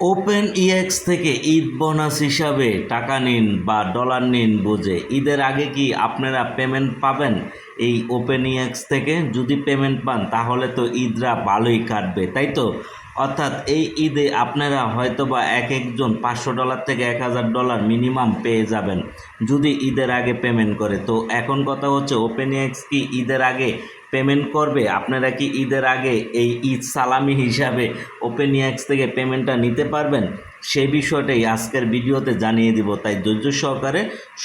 Open EX থেকে Eid bonus হিসাবে টাকা নিন বা ডলার নিন বুঝে। ঈদের আগে কি আপনারা পেমেন্ট পাবেন? এই ওপেন ইএক্স থেকে যদি পেমেন্ট পান, তাহলে তো ঈদরা ভালোই কাটবে, তাই তো? অর্থাৎ এই ঈদে আপনারা হয়তো বা এক একজন পাঁচশো ডলার থেকে এক হাজার ডলার মিনিমাম পেয়ে যাবেন যদি ঈদের আগে পেমেন্ট করে। তো এখন কথা হচ্ছে ওপেন এক্স কি ঈদের আগে পেমেন্ট করবে? আপনারা কি ঈদের আগে এই ঈদ সালামি হিসাবে ওপেন এক্স থেকে পেমেন্টটা নিতে পারবেন? সেই বিষয়টাই আজকের ভিডিওতে জানিয়ে দিব। তাই ধৈর্য সহকারে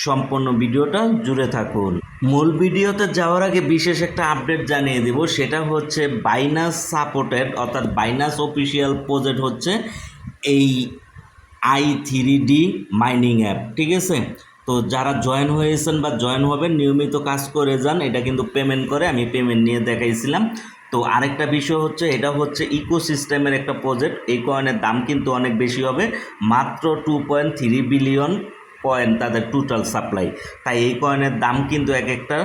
সম্পূর্ণ ভিডিওটা জুড়ে থাকুন। মূল ভিডিওতে যাওয়ার আগে বিশেষ একটা আপডেট জানিয়ে দিব। সেটা হচ্ছে বাইনাস সাপোর্টেড, অর্থাৎ বাইনাস অফিসিয়াল প্রজেক্ট হচ্ছে এই I three D mining app, ঠিক আছে? তো যারা জয়েন হয়েছেন বা জয়েন হবেন, নিয়মিত কাজ করে যান। এটা কিন্তু পেমেন্ট করে, আমি পেমেন্ট নিয়ে দেখাইছিলাম। তো আরেকটা বিষয় হচ্ছে, এটা হচ্ছে ইকোসিস্টেমের একটা প্রজেক্ট। এই কয়েনের দাম কিন্তু অনেক বেশি হবে। মাত্র two point three billion coin তাদের টোটাল সাপ্লাই তাই এই কয়েনের দাম কিন্তু এক একটা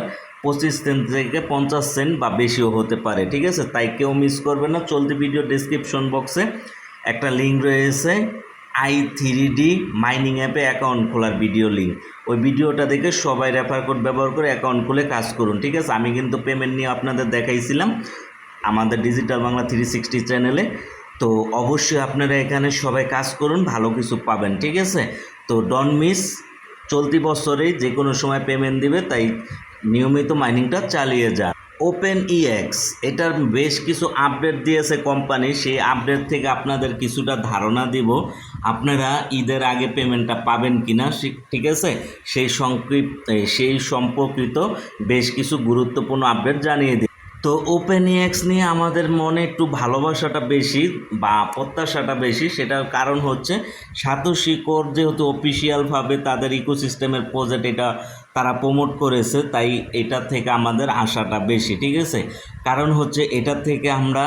পঁচিশ সেন্ট থেকে পঞ্চাশ সেন্ট বা বেশিও হতে পারে, ঠিক আছে? তাই কেউ মিস করবে না। চলতি ভিডিও ডিসক্রিপশন বক্সে একটা লিঙ্ক রয়েছে। আই থ্রি ডি মাইনিং অ্যাপে অ্যাকাউন্ট খোলার ভিডিও লিঙ্ক ওই ভিডিওটা দেখে সবাই রেফার কোড ব্যবহার করে অ্যাকাউন্ট খুলে কাজ করুন, ঠিক আছে? আমি কিন্তু পেমেন্ট নিয়ে আপনাদের দেখাইছিলাম। আমাদের ডিজিটাল বাংলা থ্রি সিক্সটি চ্যানেলে তো অবশ্যই আপনারা এখানে সবাই কাজ করুন, ভালো কিছু পাবেন, ঠিক আছে? তো ডন মিস চলতি বছরেই যে কোনো সময় পেমেন্ট দিবে, তাই নিয়মিত মাইনিংটা চালিয়ে যান। ওপেন ইএক্স এটার বেশ কিছু আপডেট দিয়েছে কোম্পানি সেই আপডেট থেকে আপনাদের কিছুটা ধারণা দিব, আপনারা ঈদের আগে পেমেন্টটা পাবেন কি না ঠিক আছে? সেই সংক্ষিপ্ত সেই সম্পর্কিত বেশ কিছু গুরুত্বপূর্ণ আপডেট জানিয়ে দিই তো ওপেন ইএক্স নিয়ে আমাদের মনে একটু ভালোবাসাটা বেশি বা প্রত্যাশাটা বেশি। সেটার কারণ হচ্ছে সাতোশি কোর যেহেতু অফিসিয়ালভাবে তাদের ইকোসিস্টেমের প্রজেক্ট এটা তারা প্রমোট করেছে, তাই এটা থেকে আমাদের আশাটা বেশি, ঠিক আছে? কারণ হচ্ছে এটা থেকে আমরা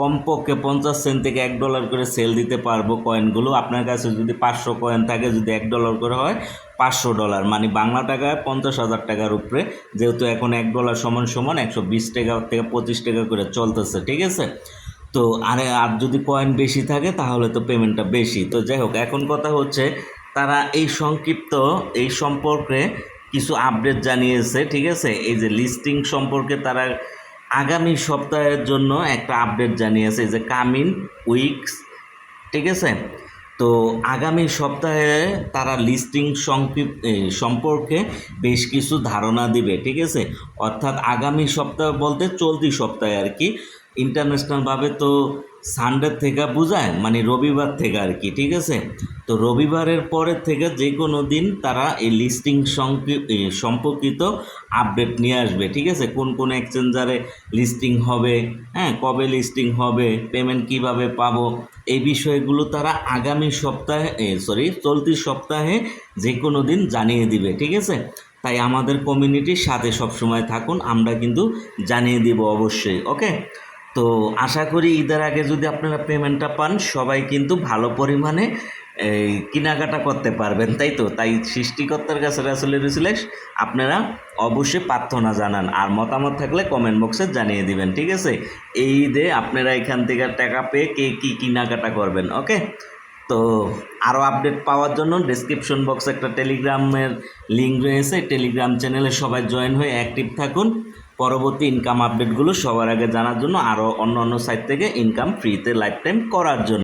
কমপক্ষে পঞ্চাশ সেন্ট থেকে এক ডলার করে সেল দিতে পারব কয়েনগুলো আপনার কাছে যদি পাঁচশো কয়েন থাকে, যদি এক ডলার করে হয়, পাঁচশো ডলার মানে বাংলা টাকায় পঞ্চাশ হাজার টাকার উপরে। যেহেতু এখন এক ডলার সমান সমান, একশো বিশ টাকা থেকে পঁচিশ টাকা করে চলতেছে, ঠিক আছে? তো আরে, আর যদি কয়েন বেশি থাকে, তাহলে তো পেমেন্টটা বেশি। তো যাই হোক, এখন কথা হচ্ছে, তারা এই সংক্ষিপ্ত, এই সম্পর্কে কিছু আপডেট জানিয়েছে, ঠিক আছে? এই যে লিস্টিং সম্পর্কে তারা আগামী সপ্তাহের জন্য একটা আপডেট জানিয়েছে যে কামিং উইকস ঠিক আছে? তো আগামী সপ্তাহে তারা লিস্টিং সম্পর্কে বেশ কিছু ধারণা দিবে, ঠিক আছে? অর্থাৎ আগামী সপ্তাহ বলতে চলতি সপ্তাহে আর কি। ইন্টারন্যাশনালভাবে তো সানডে থেকে বোঝায় মানে রবিবার থেকে আর কি, ঠিক আছে? তো রবিবারের পরের থেকে যে কোনো দিন তারা এই লিস্টিং সম্পর্কিত আপডেট নিয়ে আসবে, ঠিক আছে? কোন কোন এক্সচেঞ্জারে লিস্টিং হবে হ্যাঁ? কবে লিস্টিং হবে, পেমেন্ট কীভাবে পাবো, এই বিষয়গুলো তারা আগামী সপ্তাহে সরি, চলতি সপ্তাহে যে কোনো দিন জানিয়ে দিবে, ঠিক আছে? তাই আমাদের কমিউনিটির সাথে সবসময় থাকুন, আমরা কিন্তু জানিয়ে দিব অবশ্যই, ওকে? তো আশা করি ঈদের আগে যদি আপনারা পেমেন্টটা পান, সবাই কিন্তু ভালো পরিমাণে এই কেনাকাটা করতে পারবেন, তাই তো? তাই সৃষ্টিকর্তার কাছে আসলে রয়েছিল আপনারা অবশ্যই প্রার্থনা জানান আর মতামত থাকলে কমেন্ট বক্সে জানিয়ে দিবেন, ঠিক আছে? এই ঈদে আপনারা এখান থেকে টাকা পেয়ে কে কী কেনাকাটা করবেন ওকে তো আরও আপডেট পাওয়ার জন্য ডিসক্রিপশন বক্সে একটা টেলিগ্রামের লিঙ্ক রয়েছে টেলিগ্রাম চ্যানেলে সবাই জয়েন হয়ে অ্যাক্টিভ থাকুন। পরবর্তী ইনকাম আপডেটগুলো সবার আগে জানার জন্য আরও অন্য অন্য সাইট থেকে ইনকাম ফ্রিতে লাইফ টাইম করার জন্য।